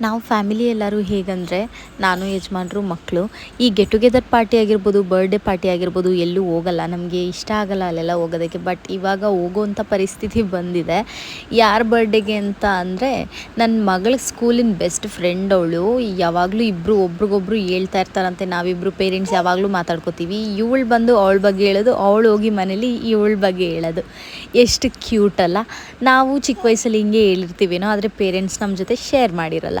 ನಾವು ಫ್ಯಾಮಿಲಿ ಎಲ್ಲರೂ ಹೇಗಂದರೆ, ನಾನು, ಯಜಮಾನ್ರು ಮಕ್ಕಳು ಈ ಗೆಟ್ ಟುಗೆದರ್ ಪಾರ್ಟಿ ಆಗಿರ್ಬೋದು ಬರ್ಡೇ ಪಾರ್ಟಿ ಆಗಿರ್ಬೋದು, ಎಲ್ಲೂ ಹೋಗಲ್ಲ. ನಮಗೆ ಇಷ್ಟ ಆಗಲ್ಲ ಅಲ್ಲೆಲ್ಲ ಹೋಗೋದಕ್ಕೆ. ಬಟ್ ಇವಾಗ ಹೋಗೋವಂಥ ಪರಿಸ್ಥಿತಿ ಬಂದಿದೆ. ಯಾರ ಬರ್ಡೇಗೆ ಅಂತ ಅಂದರೆ ನನ್ನ ಮಗಳ ಸ್ಕೂಲಿನ ಬೆಸ್ಟ್ ಫ್ರೆಂಡ್ ಅವಳು. ಯಾವಾಗಲೂ ಇಬ್ಬರು ಒಬ್ರಿಗೊಬ್ರು ಹೇಳ್ತಾ ಇರ್ತಾರಂತೆ. ನಾವಿಬ್ಬರು ಪೇರೆಂಟ್ಸ್ ಯಾವಾಗಲೂ ಮಾತಾಡ್ಕೋತೀವಿ. ಇವಳು ಬಂದು ಅವಳ ಬಗ್ಗೆ ಹೇಳೋದು, ಅವಳು ಹೋಗಿ ಮನೇಲಿ ಇವಳ ಬಗ್ಗೆ ಹೇಳೋದು. ಎಷ್ಟು ಕ್ಯೂಟ್ ಅಲ್ಲ. ನಾವು ಚಿಕ್ಕ ವಯಸ್ಸಲ್ಲಿ ಹಿಂಗೆ ಹೇಳಿರ್ತೀವೇನೋ, ಆದರೆ ಪೇರೆಂಟ್ಸ್ ನಮ್ಮ ಜೊತೆ ಶೇರ್ ಮಾಡಿರಲ್ಲ.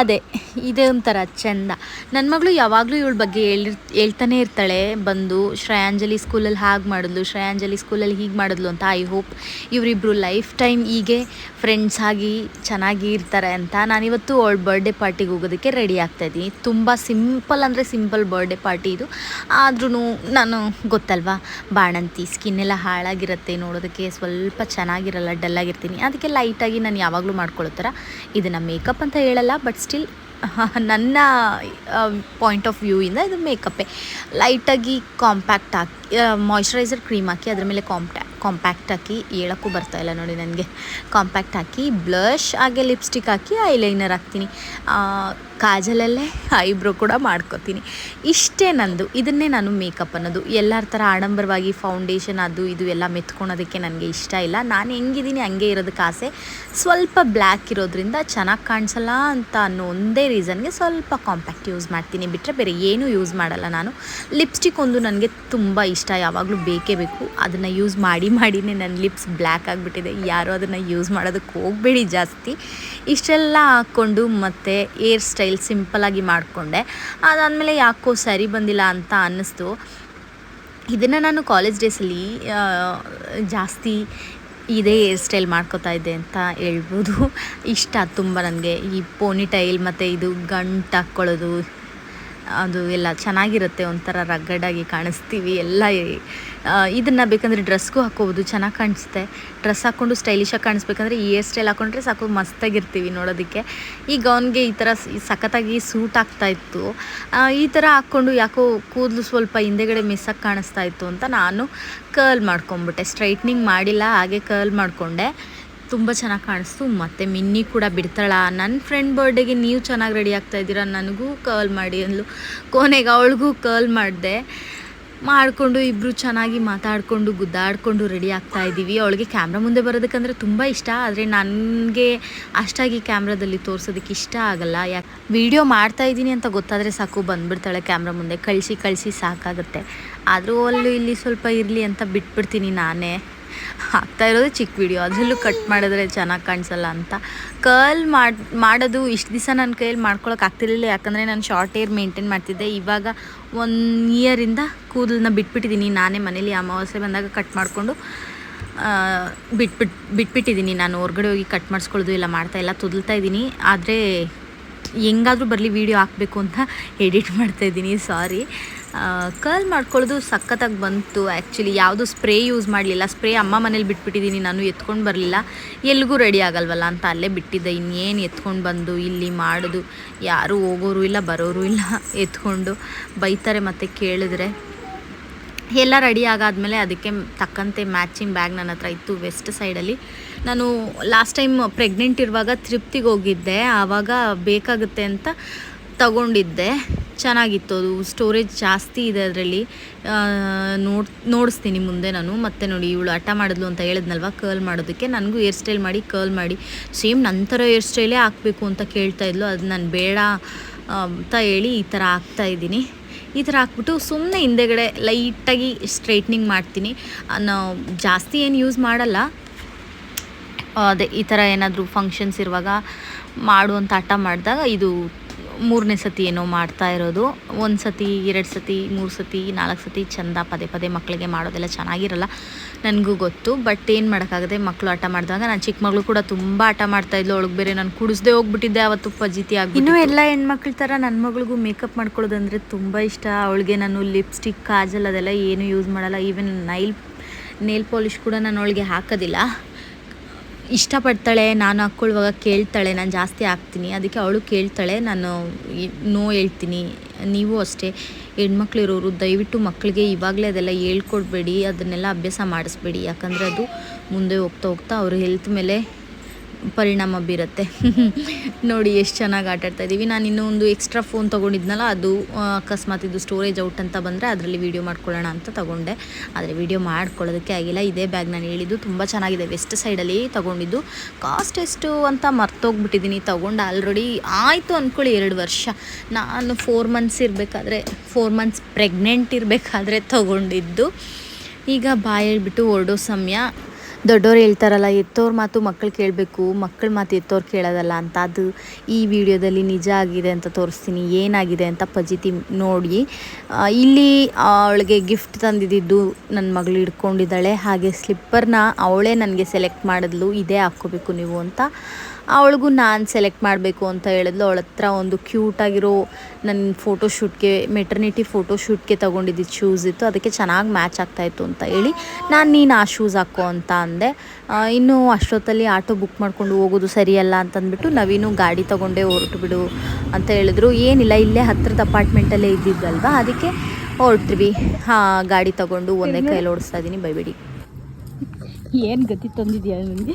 ಅದೇ, ಇದೇ ಒಂಥರ ಚೆಂದ. ನನ್ನ ಮಗಳು ಯಾವಾಗಲೂ ಇವಳ ಬಗ್ಗೆ ಹೇಳಿರ್ ಹೇಳ್ತಾನೆ ಇರ್ತಾಳೆ. ಬಂದು ಶ್ರೇಯಾಂಜಲಿ ಸ್ಕೂಲಲ್ಲಿ ಹಾಗೆ ಮಾಡಿದ್ಲು, ಶ್ರೇಯಾಂಜಲಿ ಸ್ಕೂಲಲ್ಲಿ ಹೀಗೆ ಮಾಡಿದ್ಲು ಅಂತ ಐ ಹೋಪ್ ಇವರಿಬ್ಬರು ಲೈಫ್ ಟೈಮ್ ಹೀಗೆ ಫ್ರೆಂಡ್ಸ್ ಆಗಿ ಚೆನ್ನಾಗಿ ಇರ್ತಾರೆ ಅಂತ ನಾನಿವತ್ತು ಅವಳ ಬರ್ಡೇ ಪಾರ್ಟಿಗೆ ಹೋಗೋದಕ್ಕೆ ರೆಡಿ ಆಗ್ತಾಯಿದ್ದೀನಿ ತುಂಬ ಸಿಂಪಲ್ ಅಂದರೆ ಸಿಂಪಲ್ ಬರ್ಡೇ ಪಾರ್ಟಿ ಇದು. ಆದ್ರೂ ನಾನು ಗೊತ್ತಲ್ವಾ? ಬಾಣಂತಿ ಸ್ಕಿನ್ ಎಲ್ಲ ಹಾಳಾಗಿರುತ್ತೆ, ನೋಡೋದಕ್ಕೆ ಸ್ವಲ್ಪ ಚೆನ್ನಾಗಿರಲ್ಲ ಡಲ್ಲಾಗಿರ್ತೀನಿ ಅದಕ್ಕೆ ಲೈಟಾಗಿ ನಾನು ಯಾವಾಗಲೂ ಮಾಡ್ಕೊಳ್ಳೋ ಥರ ಇದನ್ನು ಮೇಕಪ್ ಅಂತ ಹೇಳಲ್ಲ ಬಟ್ ಸ್ಟಿಲ್ ನನ್ನ ಪಾಯಿಂಟ್ ಆಫ್ ವ್ಯೂಯಿಂದ ಇದು ಮೇಕಪ್ಪೇ ಲೈಟಾಗಿ ಕಾಂಪ್ಯಾಕ್ಟ್ ಹಾಕಿ ಮಾಯ್ಶ್ಚರೈಸರ್ ಕ್ರೀಮ್ ಹಾಕಿ, ಅದ್ರ ಮೇಲೆ ಕಾಂಪ್ಟಾ ಕಾಂಪ್ಯಾಕ್ಟ್ ಹಾಕಿ, ಹೇಳೋಕ್ಕೂ ಇಲ್ಲ ನೋಡಿ ನನಗೆ. ಕಾಂಪ್ಯಾಕ್ಟ್ ಹಾಕಿ ಬ್ಲಷ್ ಹಾಗೆ ಲಿಪ್ಸ್ಟಿಕ್ ಹಾಕಿ ಐಲೈನರ್ ಹಾಕ್ತೀನಿ. ಕಾಜಲಲ್ಲೇ? ಐಬ್ರೋ ಕೂಡ ಮಾಡ್ಕೊತೀನಿ. ಇಷ್ಟೇ ನಂದು. ಇದನ್ನೇ ನಾನು ಮೇಕಪ್ ಅನ್ನೋದು. ಎಲ್ಲರ ಥರ ಆಡಂಬರವಾಗಿ ಫೌಂಡೇಶನ್ ಅದು ಇದು ಎಲ್ಲ ಮೆತ್ಕೊಳೋದಕ್ಕೆ ನನಗೆ ಇಷ್ಟ ಇಲ್ಲ. ನಾನು ಹೆಂಗಿದ್ದೀನಿ ಹಂಗೆ ಇರೋದಕ್ಕೆ ಆಸೆ. ಸ್ವಲ್ಪ ಬ್ಲ್ಯಾಕ್ ಇರೋದ್ರಿಂದ ಚೆನ್ನಾಗಿ ಕಾಣಿಸಲ್ಲ ಅಂತ ಅನ್ನೋ ಒಂದೇ ರೀಸನ್ಗೆ ಸ್ವಲ್ಪ ಕಾಂಪ್ಯಾಕ್ಟ್ ಯೂಸ್ ಮಾಡ್ತೀನಿ. ಬಿಟ್ಟರೆ ಬೇರೆ ಏನೂ ಯೂಸ್ ಮಾಡಲ್ಲ ನಾನು. ಲಿಪ್ಸ್ಟಿಕ್ ಒಂದು ನನಗೆ ತುಂಬ ಇಷ್ಟ. ಯಾವಾಗಲೂ ಬೇಕೇ ಬೇಕು. ಅದನ್ನು ಯೂಸ್ ಮಾಡಿ ಮಾಡಿನೇ ನನ್ನ ಲಿಪ್ಸ್ ಬ್ಲ್ಯಾಕ್ ಆಗಿಬಿಟ್ಟಿದೆ. ಯಾರೂ ಅದನ್ನು ಯೂಸ್ ಮಾಡೋದಕ್ಕೆ ಹೋಗಬೇಡಿ ಜಾಸ್ತಿ. ಇಷ್ಟೆಲ್ಲ ಹಾಕ್ಕೊಂಡು ಮತ್ತು ಏರ್ ಸ್ಟೈಲ್ ಸಿಂಪಲಾಗಿ ಮಾಡಿಕೊಂಡೆ. ಅದಾದಮೇಲೆ ಯಾಕೋ ಸರಿ ಬಂದಿಲ್ಲ ಅಂತ ಅನ್ನಿಸ್ತು. ಇದನ್ನು ನಾನು ಕಾಲೇಜ್ ಡೇಸಲ್ಲಿ ಜಾಸ್ತಿ ಇದೇ ಹೇರ್ ಸ್ಟೈಲ್ ಮಾಡ್ಕೋತಾ ಇದ್ದೆ ಅಂತ ಹೇಳ್ಬೋದು. ಇಷ್ಟ ತುಂಬ ನನಗೆ. ಈ ಪೋನಿ ಟೈಲ್ ಮತ್ತು ಇದು ಗಂಟು ಹಾಕ್ಕೊಳ್ಳೋದು ಅದು ಎಲ್ಲ ಚೆನ್ನಾಗಿರುತ್ತೆ, ಒಂಥರ ರಗ್ಗಡಾಗಿ ಕಾಣಿಸ್ತೀವಿ, ಎಲ್ಲ ಇದನ್ನು ಬೇಕಂದರೆ ಡ್ರೆಸ್ಗೂ ಹಾಕೋಬೋದು ಚೆನ್ನಾಗಿ ಕಾಣಿಸುತ್ತೆ ಡ್ರೆಸ್ ಹಾಕ್ಕೊಂಡು ಸ್ಟೈಲಿಶಾಗಿ ಕಾಣಿಸ್ಬೇಕಂದ್ರೆ ಈ ಹೇರ್ ಸ್ಟೈಲ್ ಹಾಕ್ಕೊಂಡ್ರೆ ಸಾಕು, ಮಸ್ತಾಗಿರ್ತೀವಿ ನೋಡೋದಕ್ಕೆ. ಈ ಗೌನ್ಗೆ ಈ ಥರ ಸಖತ್ತಾಗಿ ಸೂಟ್ ಆಗ್ತಾ ಇತ್ತು. ಈ ಥರ ಹಾಕ್ಕೊಂಡು ಯಾಕೋ ಕೂದಲು ಸ್ವಲ್ಪ ಹಿಂದೆಗಡೆ ಮಿಸ್ಸಾಗಿ ಕಾಣಿಸ್ತಾ ಇತ್ತು ಅಂತ ನಾನು ಕರ್ಲ್ ಮಾಡ್ಕೊಂಬಿಟ್ಟೆ. ಸ್ಟ್ರೈಟ್ನಿಂಗ್ ಮಾಡಿಲ್ಲ, ಹಾಗೆ ಕರ್ಲ್ ಮಾಡಿಕೊಂಡೆ. ತುಂಬ ಚೆನ್ನಾಗಿ ಕಾಣಿಸ್ತು. ಮತ್ತು ಮಿನ್ನಿ ಕೂಡ ಬಿಡ್ತಾಳ? ನನ್ನ ಫ್ರೆಂಡ್ ಬರ್ಡೇಗೆ ನೀವು ಚೆನ್ನಾಗಿ ರೆಡಿ ಆಗ್ತಾ ಇದ್ದೀರಾ? ನನಗೂ ಕರ್ಲ್ ಮಾಡಿ ಅಂದ್ಲು. ಕೊನೆಗೆ ಅವಳಿಗೂ ಕರ್ಲ್ ಮಾಡಿದೆ. ಮಾಡಿಕೊಂಡು ಇಬ್ಬರು ಚೆನ್ನಾಗಿ ಮಾತಾಡಿಕೊಂಡು ಗುದ್ದಾಡಿಕೊಂಡು ರೆಡಿ ಆಗ್ತಾ ಇದ್ದೀವಿ. ಅವಳಿಗೆ ಕ್ಯಾಮ್ರಾ ಮುಂದೆ ಬರೋದಕ್ಕಂದ್ರೆ ತುಂಬ ಇಷ್ಟ. ಆದರೆ ನನಗೆ ಅಷ್ಟಾಗಿ ಕ್ಯಾಮ್ರಾದಲ್ಲಿ ತೋರಿಸೋದಕ್ಕೆ ಇಷ್ಟ ಆಗಲ್ಲ. ಯಾಕೆ ವಿಡಿಯೋ ಮಾಡ್ತಾ ಇದ್ದೀನಿ ಅಂತ ಗೊತ್ತಾದರೆ ಸಾಕು, ಬಂದುಬಿಡ್ತಾಳೆ ಕ್ಯಾಮ್ರಾ ಮುಂದೆ. ಕಳಿಸಿ ಕಳಿಸಿ ಸಾಕಾಗುತ್ತೆ. ಆದರೂ ಅಲ್ಲೂ ಇಲ್ಲಿ ಸ್ವಲ್ಪ ಇರಲಿ ಅಂತ ಬಿಟ್ಬಿಡ್ತೀನಿ ನಾನೇ. ಹಾಕ್ತಾ ಇರೋದು ಚಿಕ್ಕ ವಿಡಿಯೋ ಅದರಲ್ಲೂ ಕಟ್ ಮಾಡಿದ್ರೆ ಚೆನ್ನಾಗಿ ಕಾಣಿಸಲ್ಲ ಅಂತ. ಕರ್ಲ್ ಮಾಡಿ, ಮಾಡೋದು ಇಷ್ಟು ದಿವಸ ನನ್ನ ಕೈಯಲ್ಲಿ ಮಾಡ್ಕೊಳಕ್ಕೆ ಆಗ್ತಿರಲಿಲ್ಲ. ಯಾಕಂದರೆ ನಾನು ಶಾರ್ಟ್ ಏರ್ ಮೇಂಟೈನ್ ಮಾಡ್ತಿದ್ದೆ. ಇವಾಗ ಒನ್ ಇಯರಿಂದ ಕೂದಲನ್ನ ಬಿಟ್ಬಿಟ್ಟಿದ್ದೀನಿ ನಾನೇ ಮನೇಲಿ ಅಮಾವಾಸ್ಯೆ ಬಂದಾಗ ಕಟ್ ಮಾಡಿಕೊಂಡು ಬಿಟ್ಬಿಟ್ಟು ಬಿಟ್ಬಿಟ್ಟಿದ್ದೀನಿ ನಾನು ಹೊರ್ಗಡೆ ಹೋಗಿ ಕಟ್ ಮಾಡಿಸ್ಕೊಳ್ಳೋದು ಇಲ್ಲ ಮಾಡ್ತಾ ಇಲ್ಲ. ತುದಲ್ತಾ ಇದ್ದೀನಿ ಆದರೆ, ಹೆಂಗಾದರೂ ಬರಲಿ ವೀಡಿಯೋ ಹಾಕಬೇಕು ಅಂತ ಎಡಿಟ್ ಮಾಡ್ತಾಯಿದ್ದೀನಿ ಸಾರಿ ಕರ್ಲ್ ಮಾಡ್ಕೊಳ್ಳೋದು ಸಖತ್ತಾಗಿ ಬಂತು. ಆ್ಯಕ್ಚುಲಿ ಯಾವುದು ಸ್ಪ್ರೇ ಯೂಸ್ ಮಾಡಲಿಲ್ಲ. ಸ್ಪ್ರೇ ಅಮ್ಮ ಮನೇಲಿ ಬಿಟ್ಬಿಟ್ಟಿದ್ದೀನಿ ನಾನು ಎತ್ಕೊಂಡು ಬರಲಿಲ್ಲ. ಎಲ್ಲಿಗೂ ರೆಡಿ ಆಗಲ್ವಲ್ಲ ಅಂತ ಅಲ್ಲೇ ಬಿಟ್ಟಿದ್ದೆ. ಇನ್ನೇನು ಎತ್ಕೊಂಡು ಬಂದು, ಇಲ್ಲಿ ಮಾಡೋದು. ಯಾರೂ ಹೋಗೋರು ಇಲ್ಲ, ಬರೋರು ಇಲ್ಲ, ಎತ್ಕೊಂಡು ಬೈತಾರೆ ಮತ್ತು ಕೇಳಿದ್ರೆ. ಎಲ್ಲ ರೆಡಿ ಆಗಾದಮೇಲೆ ಅದಕ್ಕೆ ತಕ್ಕಂತೆ ಮ್ಯಾಚಿಂಗ್ ಬ್ಯಾಗ್ ನನ್ನ ಹತ್ರ ಇತ್ತು ವೆಸ್ಟ್ ಸೈಡಲ್ಲಿ ನಾನು ಲಾಸ್ಟ್ ಟೈಮ್ ಪ್ರೆಗ್ನೆಂಟ್ ಇರುವಾಗ ತೃಪ್ತಿಗೆ ಹೋಗಿದ್ದೆ. ಆವಾಗ ಬೇಕಾಗುತ್ತೆ ಅಂತ ತಗೊಂಡಿದ್ದೆ. ಚೆನ್ನಾಗಿತ್ತು. ಅದು ಸ್ಟೋರೇಜ್ ಜಾಸ್ತಿ ಇದೆ ಅದರಲ್ಲಿ. ನೋಡ್, ನೋಡಿಸ್ತೀನಿ ಮುಂದೆ ನಾನು. ಮತ್ತೆ ನೋಡಿ ಇವಳು ಹಠ ಮಾಡಿದ್ಲು ಅಂತ ಹೇಳಿದ್ನಲ್ವ ಕರ್ಲ್ ಮಾಡೋದಕ್ಕೆ. ನನಗೂ ಹೇರ್ ಸ್ಟೈಲ್ ಮಾಡಿ ಕರ್ಲ್ ಮಾಡಿ. ಸೇಮ್ ನಂತರ ಹೇರ್ ಸ್ಟೈಲೇ ಹಾಕಬೇಕು ಅಂತ ಕೇಳ್ತಾ ಇದ್ಲು. ಅದು ನಾನು ಬೇಡ ಅಂತ ಹೇಳಿ ಈ ಥರ ಹಾಕ್ತಾಯಿದ್ದೀನಿ ಈ ಥರ ಹಾಕ್ಬಿಟ್ಟು ಸುಮ್ಮನೆ ಹಿಂದೆಗಡೆ ಲೈಟಾಗಿ ಸ್ಟ್ರೈಟ್ನಿಂಗ್ ಮಾಡ್ತೀನಿ. ನಾವು ಜಾಸ್ತಿ ಏನು ಯೂಸ್ ಮಾಡಲ್ಲ. ಅದೇ ಈ ಥರ ಏನಾದರೂ ಫಂಕ್ಷನ್ಸ್ ಇರುವಾಗ ಮಾಡುವಂಥ ಹಠ ಮಾಡಿದಾಗ ಇದು ಮೂರನೇ ಸತಿ ಏನೋ ಮಾಡ್ತಾ ಇರೋದು. ಒಂದು ಸತಿ, ಎರಡು ಸತಿ, ಮೂರು ಸತಿ, ನಾಲ್ಕು ಸತಿ ಚಂದ ಪದೇ ಪದೇ ಮಕ್ಕಳಿಗೆ ಮಾಡೋದೆಲ್ಲ ಚೆನ್ನಾಗಿರಲ್ಲ ನನಗೂ ಗೊತ್ತು. ಬಟ್ ಏನು ಮಾಡೋಕ್ಕಾಗದೆ ಮಕ್ಕಳು ಆಟ ಮಾಡಿದಾಗ ನಾನು ಚಿಕ್ಕ ಮಗಳು ಕೂಡ ತುಂಬ ಆಟ ಮಾಡ್ತಾಯಿದ್ಲು ಅವಳಿಗೆ ಬೇರೆ ನಾನು ಕುಡಿಸ್ದೆ ಹೋಗ್ಬಿಟ್ಟಿದ್ದೆ ಅವತ್ತು ಫಜೀತಿ ಆಗಿ ಇನ್ನೂ ಎಲ್ಲ ಹೆಣ್ಮಕ್ಳ ಥರ ನನ್ನ ಮಗಳಿಗೂ ಮೇಕಪ್ ಮಾಡ್ಕೊಳ್ಳೋದಂದರೆ ತುಂಬ ಇಷ್ಟ. ಅವಳಿಗೆ ನಾನು ಲಿಪ್ಸ್ಟಿಕ್ ಕಾಜಲ್ ಅದೆಲ್ಲ ಏನೂ ಯೂಸ್ ಮಾಡಲ್ಲ. ಈವನ್ ನೈಲ್ ನೇಲ್ ಪಾಲಿಷ್ ಕೂಡ ನಾನು ಅವಳಿಗೆ ಹಾಕೋದಿಲ್ಲ. ಇಷ್ಟಪಡ್ತಾಳೆ, ನಾನು ಹಾಕ್ಕೊಳ್ಳುವಾಗ ಕೇಳ್ತಾಳೆ, ನಾನು ಜಾಸ್ತಿ ಹಾಕ್ತೀನಿ, ಅದಕ್ಕೆ ಅವಳು ಕೇಳ್ತಾಳೆ, ನಾನು ನೋ ಹೇಳ್ತೀನಿ. ನೀವು ಅಷ್ಟೇ ಹೆಣ್ಮಕ್ಳು ಇರೋರು ದಯವಿಟ್ಟು ಮಕ್ಕಳಿಗೆ ಇವಾಗಲೇ ಅದೆಲ್ಲ ಹೇಳ್ಕೊಡ್ಬೇಡಿ, ಅದನ್ನೆಲ್ಲ ಅಭ್ಯಾಸ ಮಾಡಿಸ್ಬೇಡಿ, ಯಾಕಂದರೆ ಅದು ಮುಂದೆ ಹೋಗ್ತಾ ಹೋಗ್ತಾ ಅವ್ರ ಹೆಲ್ತ್ ಮೇಲೆ ಪರಿಣಾಮ ಬೀರುತ್ತೆ. ನೋಡಿ ಎಷ್ಟು ಚೆನ್ನಾಗಿ ಆಟಾಡ್ತಾ ಇದ್ದೀವಿ ನಾನು ಇನ್ನೂ ಒಂದು ಎಕ್ಸ್ಟ್ರಾ ಫೋನ್ ತೊಗೊಂಡಿದ್ನಲ್ಲ, ಅದು ಅಕಸ್ಮಾತ್ ಇದು ಸ್ಟೋರೇಜ್ ಔಟ್ ಅಂತ ಬಂದರೆ ಅದರಲ್ಲಿ ವೀಡಿಯೋ ಮಾಡ್ಕೊಳ್ಳೋಣ ಅಂತ ತಗೊಂಡೆ. ಆದರೆ ವೀಡಿಯೋ ಮಾಡ್ಕೊಳ್ಳೋದಕ್ಕೆ ಆಗಿಲ್ಲ. ಇದೇ ಬ್ಯಾಗ್ ನಾನು ಹೇಳಿದ್ದು ತುಂಬ ಚೆನ್ನಾಗಿದೆ. ವೆಸ್ಟ್ ಸೈಡಲ್ಲಿ ತಗೊಂಡಿದ್ದು. ಕಾಸ್ಟ್ ಎಷ್ಟು ಅಂತ ಮರ್ತೋಗ್ಬಿಟ್ಟಿದ್ದೀನಿ ತೊಗೊಂಡು ಆಲ್ರೆಡಿ ಆಯಿತು ಅಂದ್ಕೊಳ್ಳಿ ಎರಡು ವರ್ಷ. ನಾನು ಫೋರ್ ಮಂತ್ಸ್ ಇರಬೇಕಾದ್ರೆ ಫೋರ್ ಮಂತ್ಸ್ ಪ್ರೆಗ್ನೆಂಟ್ ಇರಬೇಕಾದ್ರೆ ತಗೊಂಡಿದ್ದು. ಈಗ ಬಾಯಿ ಹೇಳ್ಬಿಟ್ಟು ಹೊರಡೋ ಸಮಯ. ದೊಡ್ಡವ್ರು ಹೇಳ್ತಾರಲ್ಲ, ಎತ್ತೋರ ಮಾತು ಮಕ್ಕಳು ಕೇಳಬೇಕು ಮಕ್ಕಳ ಮಾತು ಎತ್ತೋರು ಕೇಳೋದಲ್ಲ ಅಂತ. ಅದು ಈ ವಿಡಿಯೋದಲ್ಲಿ ನಿಜ ಆಗಿದೆ ಅಂತ ತೋರಿಸ್ತೀನಿ. ಏನಾಗಿದೆ ಅಂತ ಪಜಿತಿ ನೋಡಿ. ಇಲ್ಲಿ ಅವಳಿಗೆ ಗಿಫ್ಟ್ ತಂದಿದ್ದು ನನ್ನ ಮಗಳು ಇಟ್ಕೊಂಡಿದ್ದಾಳೆ ಹಾಗೆ ಸ್ಲಿಪ್ಪರ್ನ ಅವಳೇ ನನಗೆ ಸೆಲೆಕ್ಟ್ ಮಾಡಿದ್ಲು. ಇದೇ ಹಾಕ್ಕೋಬೇಕು ನೀವು ಅಂತ. ಅವಳಿಗೂ ನಾನು ಸೆಲೆಕ್ಟ್ ಮಾಡಬೇಕು ಅಂತ ಹೇಳಿದ್ಲು. ಅವಳ ಹತ್ರ ಒಂದು ಕ್ಯೂಟಾಗಿರೋ ನನ್ನ ಫೋಟೋಶೂಟ್ಗೆ ಮೆಟರ್ನಿಟಿ ಫೋಟೋಶೂಟ್ಗೆ ತೊಗೊಂಡಿದ್ದು ಶೂಸ್ ಇತ್ತು. ಅದಕ್ಕೆ ಚೆನ್ನಾಗಿ ಮ್ಯಾಚ್ ಆಗ್ತಾಯಿತ್ತು ಅಂತ ಹೇಳಿ ನಾನು ನೀನು ಆ ಶೂಸ್ ಹಾಕೋ ಅಂತ ಅಂದೆ. ಇನ್ನೂ ಇನ್ನು ಅಷ್ಟೊತ್ತಲ್ಲಿ ಆಟೋ ಬುಕ್ ಮಾಡ್ಕೊಂಡು ಹೋಗೋದು ಸರಿಯಲ್ಲ ಅಂತಂದ್ಬಿಟ್ಟು ನವೀನು ಗಾಡಿ ತೊಗೊಂಡೇ ಹೊರಟು ಬಿಡು ಅಂತ ಹೇಳಿದ್ರು. ಏನಿಲ್ಲ ಇಲ್ಲೇ ಹತ್ತಿರದ ಅಪಾರ್ಟ್ಮೆಂಟಲ್ಲೇ ಇದ್ದಿದ್ದಲ್ವ? ಅದಕ್ಕೆ ಹೊರಟ್ವಿ. ಹಾಂ ಗಾಡಿ ತಗೊಂಡು ಒಂದೇ ಕೈಲಿ ಓಡಿಸ್ತಾ ಇದ್ದೀನಿ ಬೈಬಿಡಿ. ಏನು ಗತಿ ತಂದಿದ್ಯಾ ನನಗೆ